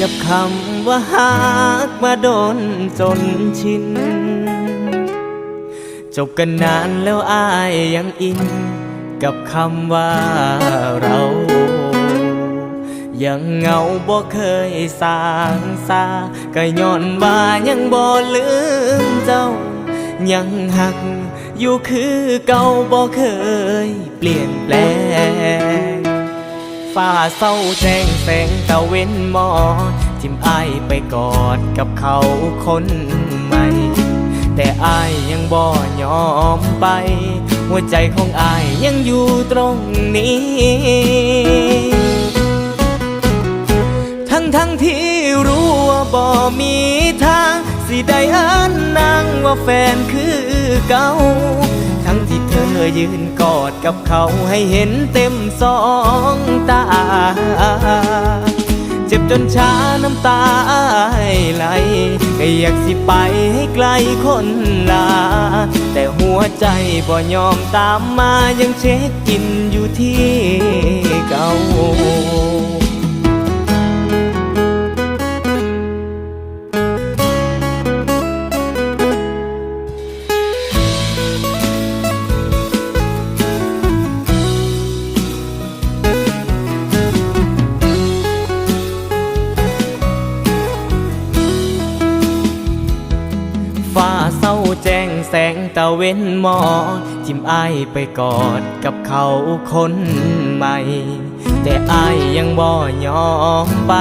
กับคำว่าหักมาโดนจนชิน จบกันนานแล้วอายยังอิน กับคำว่าเรา ยังเหงาบ่เคยสางซาก็ย้อนว่ายังบ่ลืมเจ้า ยังหักอยู่คือเก่าบ่เคยเปลี่ยนแปลง ฟ้าเศร้าแจ้งแสงตะเว้นหมอ ทิมอายไปกอดกับเขาคนใหม่ แต่อ้ายยังบ่ยอมไป หัวใจของอ้ายยังอยู่ตรงนี้ ทั้งทั้งที่รู้ว่าบ่มีทางสิได้อันนางว่าแฟนคือเก่าทั้งที่เธอยืนกอด กับเขาให้เห็นเต็มสองตา เจ็บจนช้าน้ำตาไหลก็อยากสิไปให้ไกลคนลา แต่หัวใจบ่ยอมตามมายังเช็คกินอยู่ที่เก่า เว้นหมอทิมอายไปกอดกับเขาคนใหม่ แต่อายยังบ่ยอมไป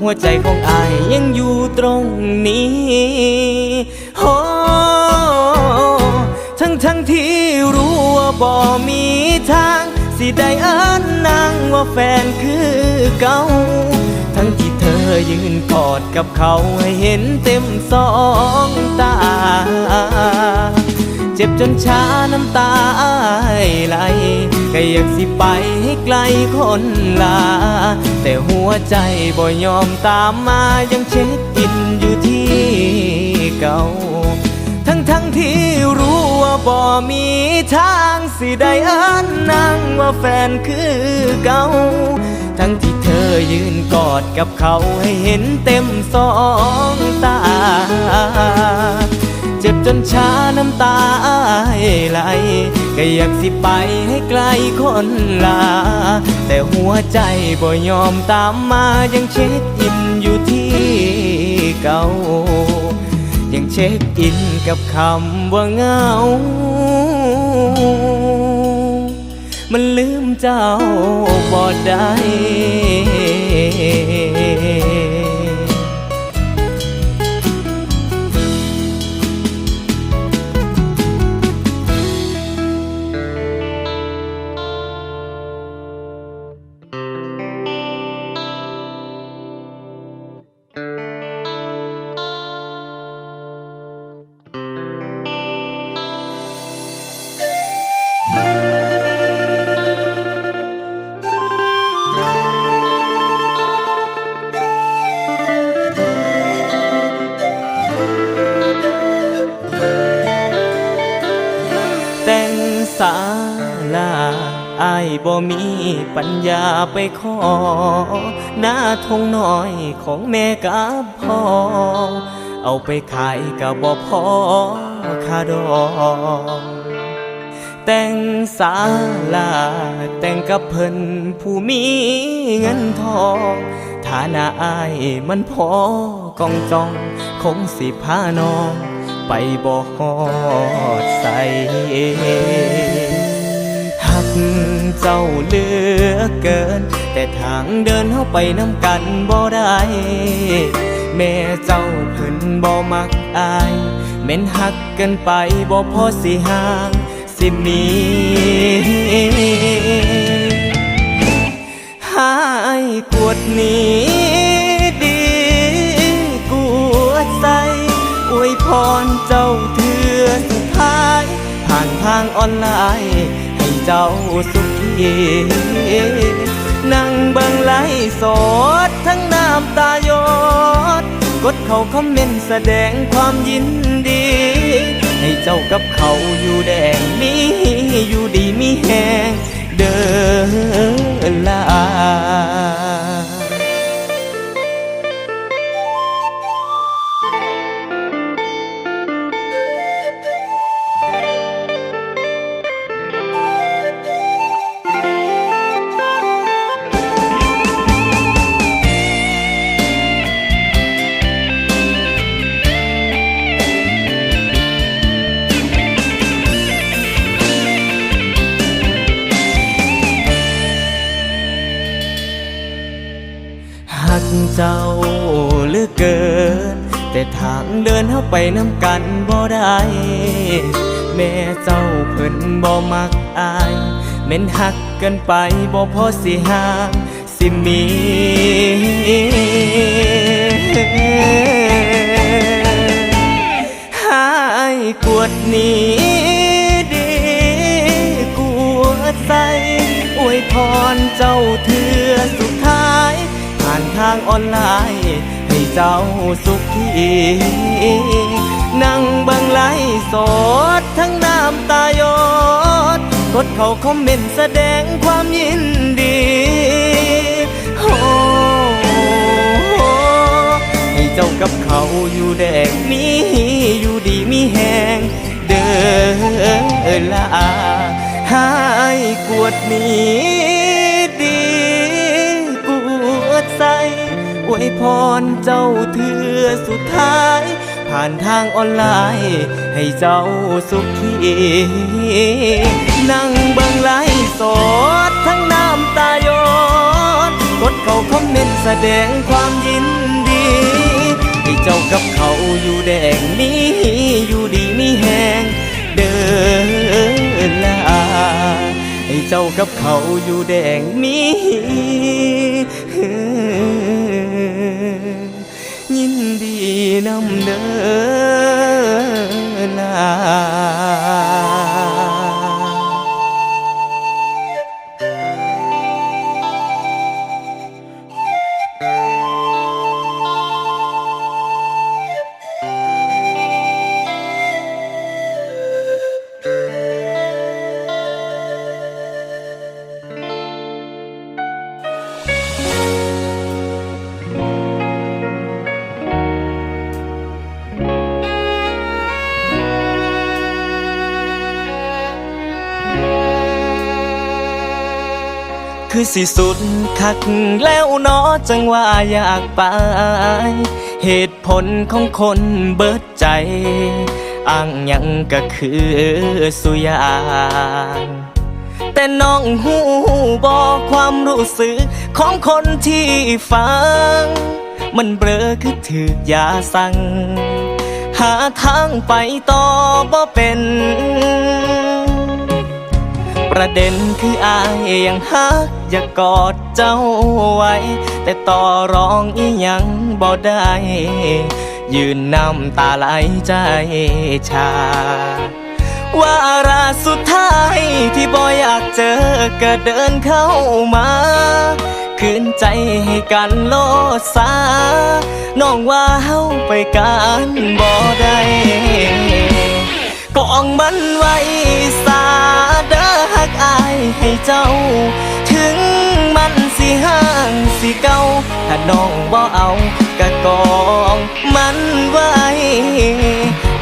หัวใจของอายยังอยู่ตรงนี้โอ้ทั้งทั้งที่รู้ว่าบ่มีทาง สิได้อันนางว่าแฟนคือเก่าทั้งที่เธอยืนกอดกับเขาให้เห็นเต็มสองตา เจ็บจนช้าน้ำตาไหลก็อยากสิไปให้ไกลคนลา แต่หัวใจบ่ยอมตามมายังเช็คอินอยู่ที่เก่า ทั้งทั้งที่รู้ว่าบ่มีทางสิได้อันนั่งว่าแฟนคือเก่า ทั้งที่เธอยืนกอดกับเขาให้เห็นเต็มสองตา จ็บจนช้าน้ำตาไหลก็อยากสิไปให้ไกลคนลา แต่หัวใจบ่ยอมตามมายังเช็คอินอยู่ที่เก่า ยังเช็คอินกับคำว่าเหงา มันลืมเจ้าบ่ได้ายบ่มีปัญญาไปขอ หน้าทงน้อยของแม่กับพ่อ เอาไปขายกับบ่พอคาดองแต่งสาลาแต่งกับเพิ่นผู้มีเงินทองฐานะอายมันพอกองจอง คงสิพาน้อง ไปบ่ฮอดใส เจ้าเลือเกิน แต่ทางเดินเข้าไปน้ำกันบ่ได้ แม่เจ้าเพิ่นบ่มักอายแม่นหักกันไปบ่พอสิห่างสิมีหายกวดหนี้ดีกวดใสอวยพรเจ้าเถื่อสุดท้าย ผ่านทางออนไลน์ เจ้าสุขีนั่งเบิ่งไล่สดทั้งน้ำตาหยด กดเขาคอมเมนต์แสดงความยินดี ให้เจ้ากับเขาอยู่แดงมีอยู่ดีมีแหงเดินลา ไปน้ำกันบ่ได้ แม่เจ้าเพิ่นบ่มักอายแม่นหักกันไปบ่พอสิห่างสิมีหายกวดหนี้ดีกวดใสอวยพรเจ้าเถือสุดท้าย ผ่านทางออนไลน์ ให้เจ้าสุขีนั่งบังไลฟ์สดทั้งน้ำตายดกดเขาคอมเมนต์แสดงความยินดีโอ้ให้เจ้ากับเขาอยู่แดงมีอยู่ดีมีแหงเด้อลาหายกวดหนี้ วยพรเจ้าเถือสุดท้าย ผ่านทางออนไลน์ ให้เจ้าสุขีนั่งเบิ่งไลฟ์สดทั้งน้ำตายดกดเข้าคอมเมนต์แสดงความยินดี ให้เจ้ากับเขาอยู่แดงนี้อยู่ดีมีแหงเดินลาให้เจ้ากับเขาอยู่แดงนี้ นำเดินลา สิสุดคักแล้วเนอจังว่าอยากไป เหตุผลของคนเบิดใจอ้างยังก็คือสุยางแต่น้องหูบอกความรู้สึกของคนที่ฟัง มันเบลอคือถือยาสั่ง หาทางไปต่อบ่เป็น ประเด็นคืออายยังฮักอยากกอดเจ้าไว้ แต่ต่อรองอีหยังบ่ได้ ยืนน้ำตาไหลใจชา ว่าราสุดท้ายที่บ่อยากเจอก็เดินเข้ามาคืนใจให้กันโลดสา น้องว่าเฮาไปกันบ่ได้กองมันไว้สา หักอายให้เจ้า ถึงมันสิห่างสิเก่าถ้าน้องบ่เอากะกองมันไว้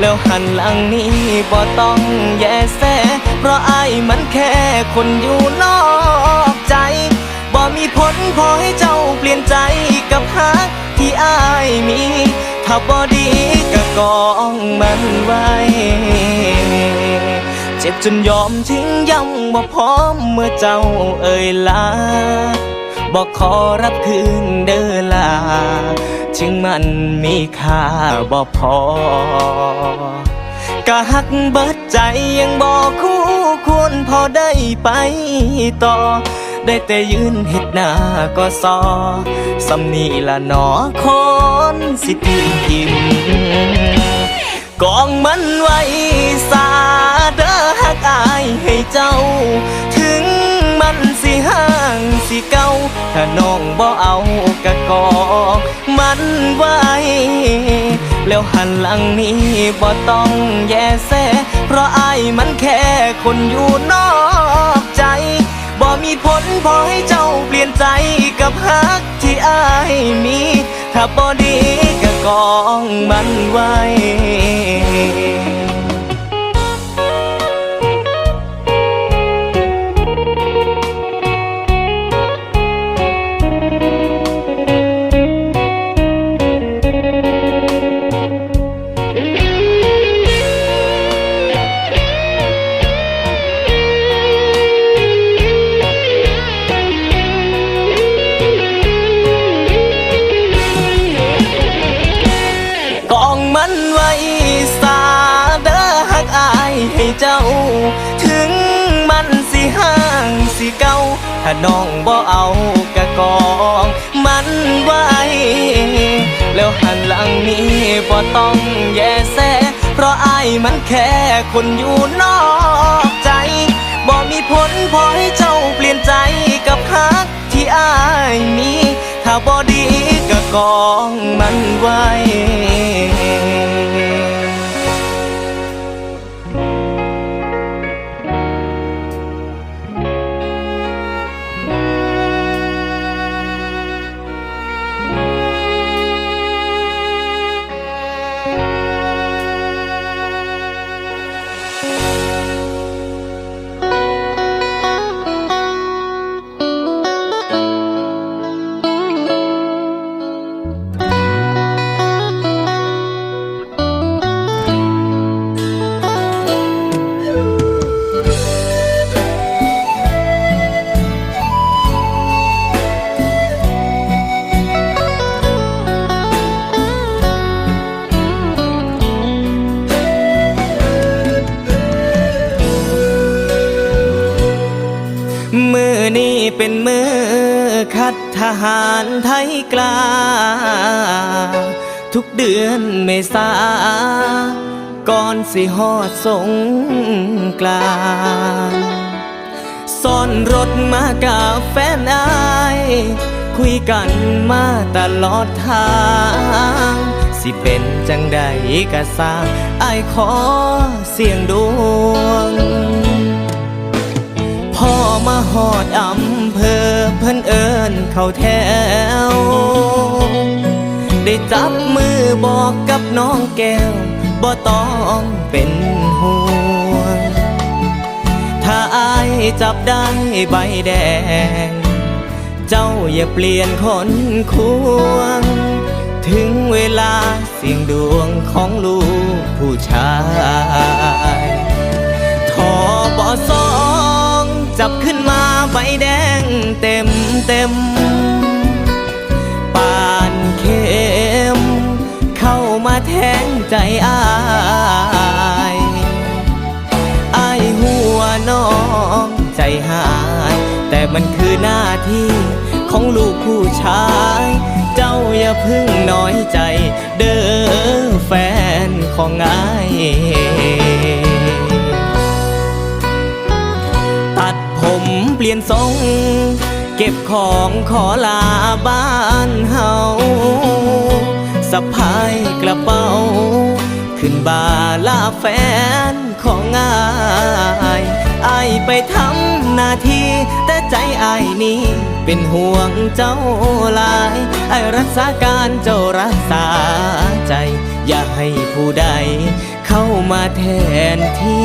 แล้วหันหลังนี้บ่ต้องแย่แสเพราะอายมันแค่คนอยู่นอกใจบ่มีผลพอให้เจ้าเปลี่ยนใจกับฮักที่อายมี ถ้าบ่ดีก็กองมันไว้ เจ็บจนยอมทิ้งยังบ่พร้อมเมื่อเจ้าเอ่ยลาบอกขอรับคืนเด้อลาถึงมันมีค่าบ่พอกะหักเบิดใจยังบอกคู่ควรพอได้ไปต่อ ได้แต่ยืนเห็ดหน้าก็ซอสำนีละหนอคนสิทิมก กองมันไว้สาเด้อหักอายให้เจ้า ถึงมันสิห่างสิเก่าถ้าน้องบ่เอากะกองมันไว้แล้วหันหลังนี้บ่ต้องแย่แสเพราะอายมันแค่คนอยู่นอก มีผลพอให้เจ้าเปลี่ยนใจกับฮักที่อายมี ถ้าบ่ดีก็กองมันไว้ ถ้าน้องบ่เอากะกอง มันไว้ แล้วหันหลังนี้บ่ต้องแย่แซเพราะอายมันแค่คนอยู่นอกใจ บ่มีผลพอให้เจ้าเปลี่ยนใจกับฮักที่อายมี ถ้าบ่ดีก็กองมันไว้ คัดทหารไทยกล้า ทุกเดือนเมษาก่อนสิฮอดสงกลานซ่อนรถมากับแฟนอาย คุยกันมาตลอดทาง สิเป็นจังใดกะสร้างอายขอเสียงดวง มาหอดอำเภอเพิ่นเอิญเข้าแถว ได้จับมือบอกกับน้องแก้วบ่ต้องเป็นห่วง ถ้าอายจับได้ใบแดง เจ้าอย่าเปลี่ยนคนควง ถึงเวลาเสียงดวงของลูกผู้ชาย ทอบอสอ จับขึ้นมาใบแดงเต็มเต็มปานเข้มเข้ามาแทงใจอายอายหัวน้องใจหาย แต่มันคือหน้าที่ของลูกผู้ชาย เจ้าอย่าพึ่งน้อยใจ เด้อแฟนของไอ ปลี่ยนทรง เก็บของขอลาบ้านเฮาสะพายกระเป๋า ขึ้นบาลาแฟนของอายอายไปทำหน้าที่ แต่ใจอายนี้เป็นห่วงเจ้าลายไอรักษาการเจ้ารักษาใจ อย่าให้ผู้ใดเข้ามาแทนที่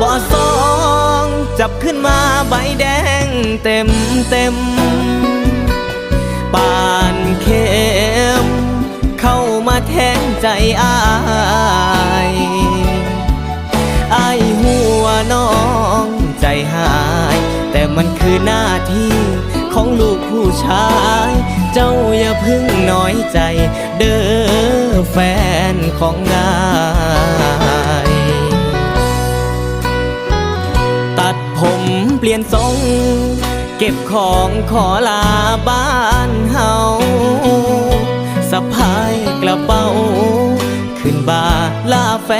บอสองจับขึ้นมาใบแดงเต็มเต็มปานเข้มเข้ามาแทงใจอายอายหัวน้องใจหาย แต่มันคือหน้าที่ของลูกผู้ชาย เจ้าอย่าพึ่งน้อยใจ เด้อแฟนของนาย ลี่ยนทรง เก็บของขอลาบ้านเฮาสะพายกระเป๋า ขึ้นบาลาแฟ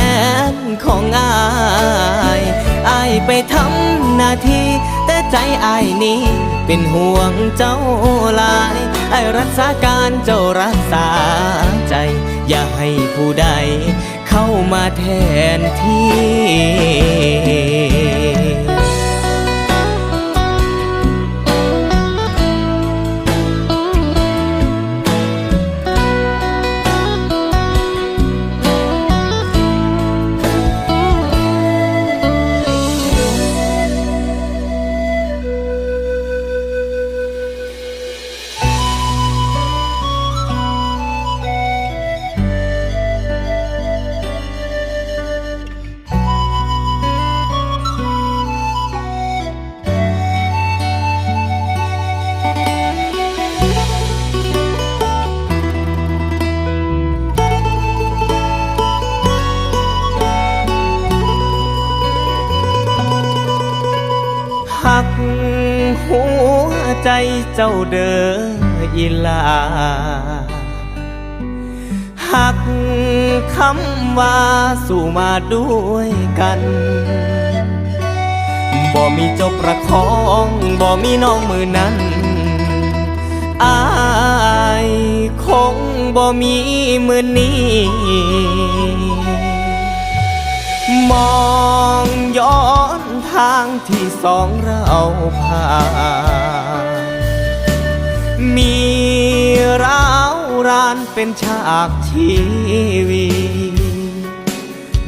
นของอายอายไปทำหน้าที่แต่ใจอายนี้เป็นห่วงเจ้าลายไอายรักษาการเจ้ารักษาใจ อย่าให้ผู้ใดเข้ามาแทนที่ เจ้าเด้ออีลาหักคำว่าสู่มาด้วยกันบ่มีเจบประคองบ่มีน้องมือนั้นอายคงบ่มีมือนี้ มองย้อนทางที่สองเราผ่าน มีร้าวรานเป็นฉากชีวี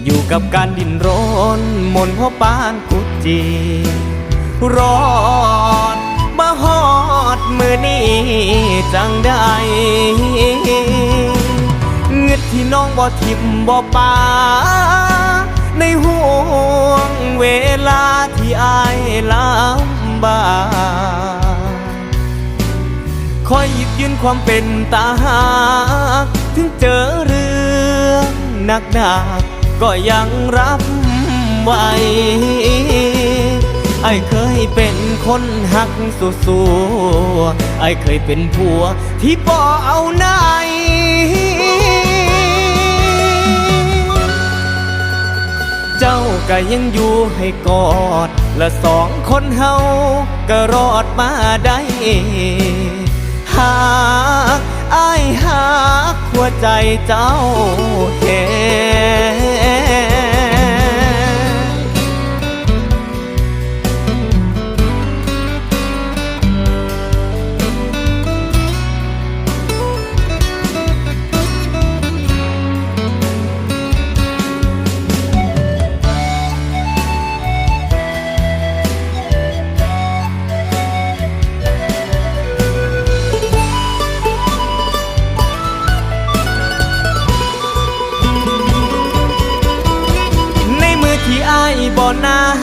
อยู่กับการดิ้นรนมนพราะปานกุจีรอดมาฮอดมือนี้จังได้เงึดที่น้องบ่ทิมบ่ปาในห่วงเวลาที่อายลำบาก คอยหยิบยืนความเป็นตาหากถึงเจอเรื่องหนักหนักก็ยังรับไหวไอ้เคยเป็นคนหักสัวสัวๆไอ้เคยเป็นผัวที่บ่เอาไหนเจ้าก็ยังอยู่ให้กอด และสองคนเฮาก็รอดมาได้ากอายหากหัวใจเจ้าเห็น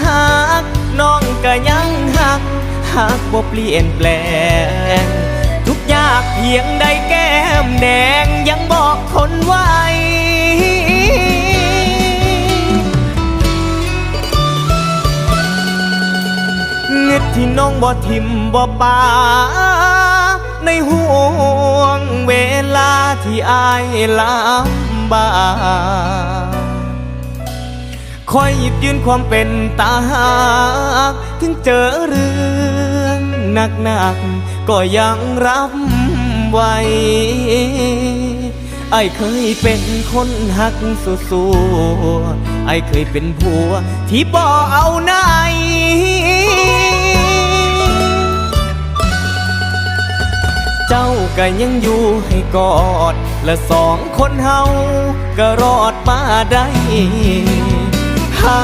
หักน้องก็ยังหักหักบ่เปลี่ยนแปลง ทุกยากเพียงได้แก้มแดงยังบอกคนไว้เงึดที่น้องบ่ทิมบ่ปาในห่วงเวลาที่อายลำบาก คอยหยิบยืนความเป็นตาหากถึงเจอเรื่องหนักหนักๆก็ยังรับไหวไอ้เคยเป็นคนหักสัวสัวๆไอ้เคยเป็นผัวที่บ่เอาไหนเจ้าก็ยังอยู่ให้กอด และสองคนเฮาก็รอดมาได้ หา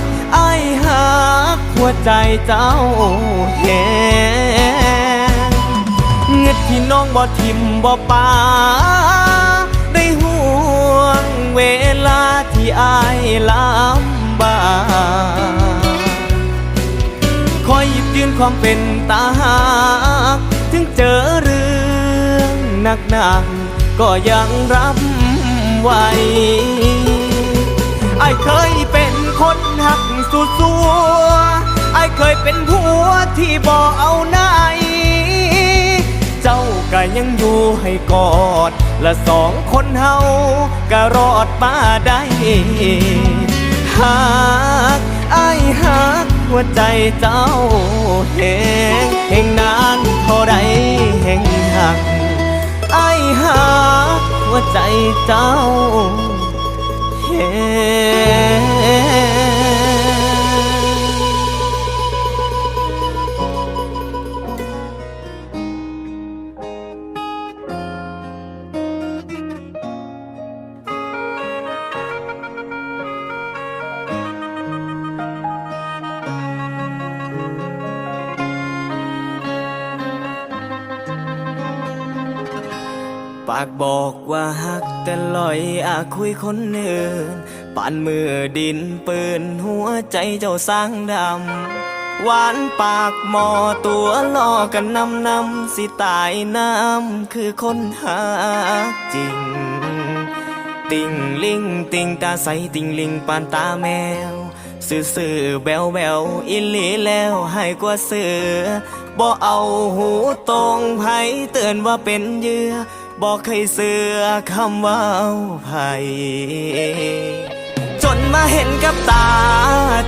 กไอ้หากหัวใจเจ้าเห็นเงึดที่น้องบ่ทิมบ่ปาได้ห่วงเวลาที่อายลำบากคอยหยิบยืนความเป็นตาหากถึงเจอเรื่องหนักหนักๆก็ยังรับไหว ไอ้เคยเป็นคนหักสุดสัวไอ้เคยเป็นผัวที่บ่เอาไหนเจ้าก็ยังอยู่ให้กอด และสองคนเฮาก็รอดมาได้หากไอ้หักหัวใจเจ้าแหงแห่งนานเท่าใดแห่งหักไอ้หักหัวใจเจ้า เองากบอกว่าฮักแต่ลอยอาคุยคนเนินปานมือดินปืนหัวใจเจ้าสร้างดำหวานปากหมอตัวล่อกันนำนำสิตายน้ำคือคนหาจริง ติงลิงติงตาใสติงลิงปานตาแมวซื่อซื่อๆแบวแบวอิลีแล้วให้กว่าเสือบ่เอาหูตรงไผเตือนว่าเป็นเยื่อ บ่เคยเสือคำว่าเอาไผจนมาเห็นกับตา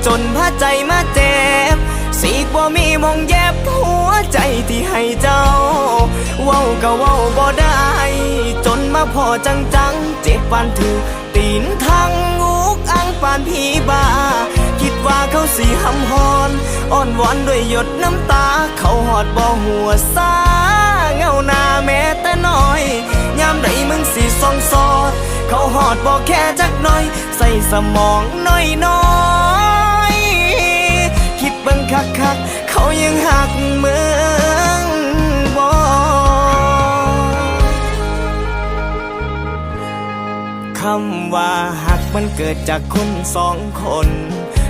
จนพาใจมาเจ็บ สีกว่ามีมองเย็บหัวใจที่ให้เจ้า เว้าก็เว้าบ่ได้ จนมาพอจังจังเจ็บปานถือตีนทางงูกอังปานผีบาคิดว่าเขาสีหำฮอน อ่อนวอนด้วยหยดน้ำตา เขาหอดบ่หัวซา เงาหน้าแม้แต่น้อย ยามใดมึงสีซองซอด เขาหอดบอกแค่จักน่อย ใส่สมองน้อยน้อยคิดบิ่งคักคักเขายังหักมืองบอคำว่าหักมันเกิดจากคนสองคน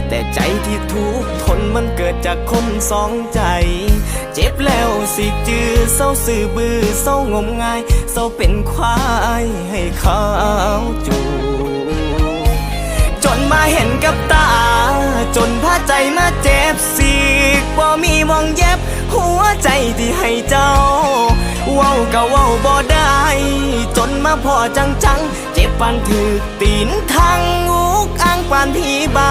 แต่ใจที่ทุกขทนมันเกิดจากคนสองใจ เจ็บแล้วสิจือเศร้าสื่อบือเศร้างมงายเศร้าเป็นควายให้เขาจูจนมาเห็นกับตา จนพาใจมาเจ็บสีกว่มีมองเย็บ หัวใจที่ให้เจ้า เว้าก็เว้าบ่ได้ จนมาพอจังจังเจ็บปานถือตีนทางงูกอ้างปานผีบา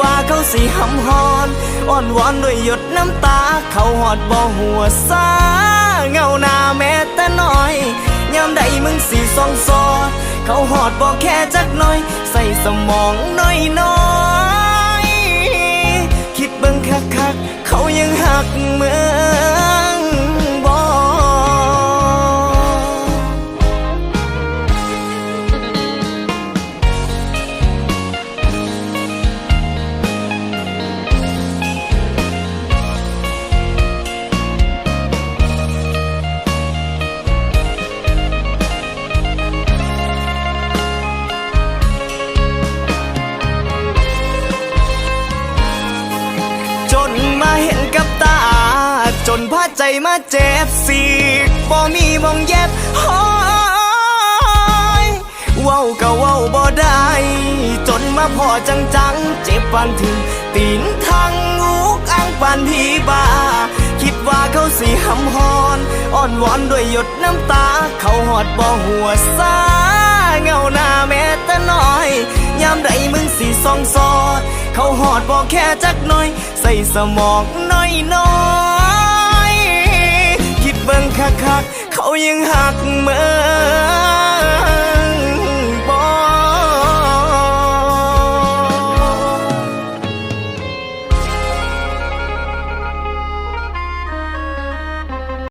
ว่าเขาสิหำฮอนอ่อนวอนด้วยหยดน้ำตา เขาหอดบ่หัวซาเงาหน้าแม้แต่น้อยยามใดมึงสีซองซอ เขาหอดบ่แค่จักน้อย ใส่สมองน้อยน้อยคิดเบิ่งคักคักเขายังหักเมือ ใจมาเจ็บสีกบ่มีมองเย็บหอยเว้าก็เว้าบ่ได้ จนมาพอจังจังๆเจ็บปานถึง ตีนทางงูกอ้างปานผีบา คิดว่าเขาสีหำฮอนอ่อนวอนด้วยหยดน้ำตา เขาหอดบ่หัวซาเงาหน้าแม้แต่น้อย ยามใดมึงสีซองซอด เขาหอดบอกแค่จักหน่อย ใส่สมองน้อยน้อย บิ่งคักคักเขายังหักเหมือ